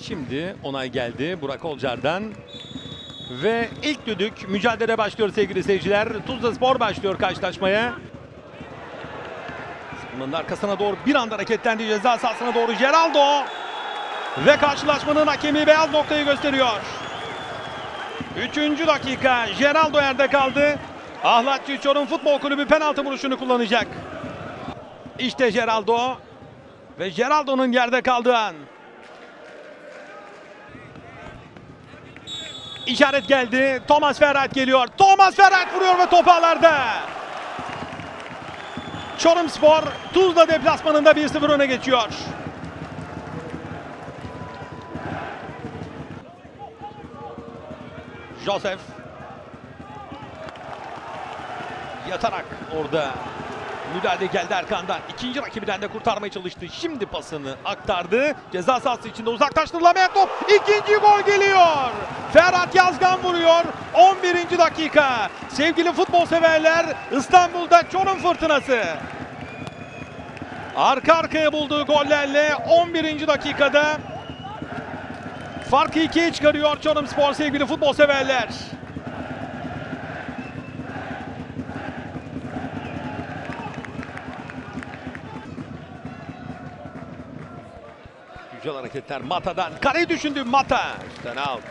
Şimdi onay geldi Burak Olcar'dan. Ve ilk düdük mücadele başlıyor sevgili seyirciler. Tuzla Spor başlıyor karşılaşmaya. Sıkımın arkasına doğru bir anda hareketlendi ceza sahasına doğru Geraldo. Ve karşılaşmanın hakemi beyaz noktayı gösteriyor. Üçüncü dakika Geraldo yerde kaldı. Ahlatçı Çorum Futbol Kulübü penaltı vuruşunu kullanacak. İşte Geraldo. Ve Geraldo'nun yerde kaldığı an. İşaret geldi. Thomas Ferhat geliyor. Thomas Ferhat vuruyor ve top ağlarda. Çorum Spor Tuzla deplasmanında 1-0 öne geçiyor. Joseph yatarak orada müdahale geldi Erkan'dan. İkinci rakibinden de kurtarmaya çalıştı. Şimdi pasını aktardı. Ceza sahası içinde uzaklaştırılamayan top. İkinci gol geliyor. Ferhat Yazgan vuruyor. 11. dakika. Sevgili futbol severler İstanbul'da Çorum fırtınası. Arka arkaya bulduğu gollerle 11. dakikada farkı ikiye çıkarıyor Çorum Spor sevgili futbol severler. Güzel hareketler Mata'dan. Kareyi düşündü Mata. İşte out.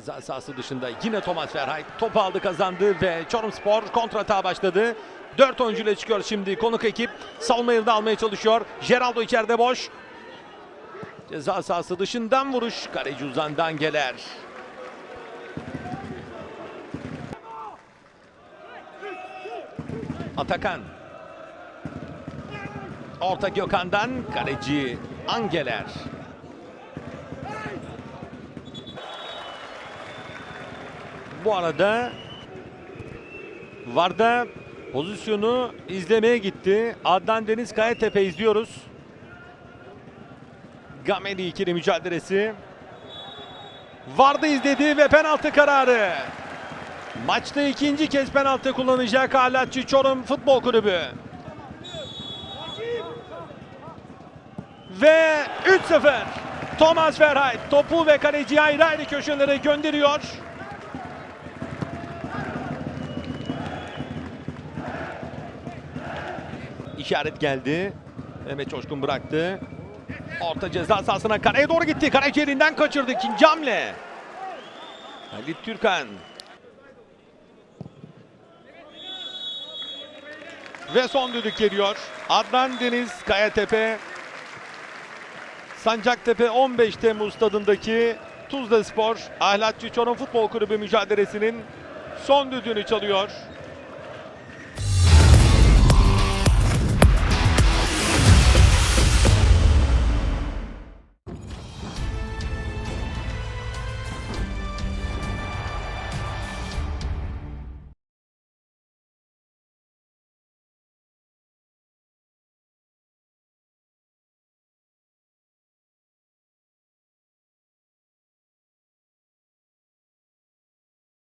Ceza sahası dışında yine Thomas Verhayt topu aldı kazandı ve Çorum Spor kontratağa başladı. 4 oyuncuyla çıkıyor şimdi konuk ekip. Savunma yılda almaya çalışıyor. Geraldo içeride boş. Ceza sahası dışından vuruş. Kaleci uzandan geler. Atakan. Orta Gökhan'dan kaleci Angeler. Bu arada Varda pozisyonu izlemeye gitti. Adnan Deniz Kayatepe izliyoruz. Gameli ikili mücadelesi. Varda izledi ve penaltı kararı. Maçta ikinci kez penaltı kullanacak Halatçı Çorum Futbol Kulübü. Ve 3-0. Thomas Verhayt topu ve kaleci ayrı ayrı köşelere gönderiyor. İşaret geldi. Mehmet Coşkun bıraktı. Orta ceza sahasına kareye doğru gitti. Kaleci elinden kaçırdı ikinci hamle. Halit Türkan. Ve son düdük geliyor. Adnan Deniz Kayatepe Sancaktepe 15 Temmuz stadındaki Tuzla Spor Ahlatçı Çorum Futbol Kulübü mücadelesinin son düdüğünü çalıyor.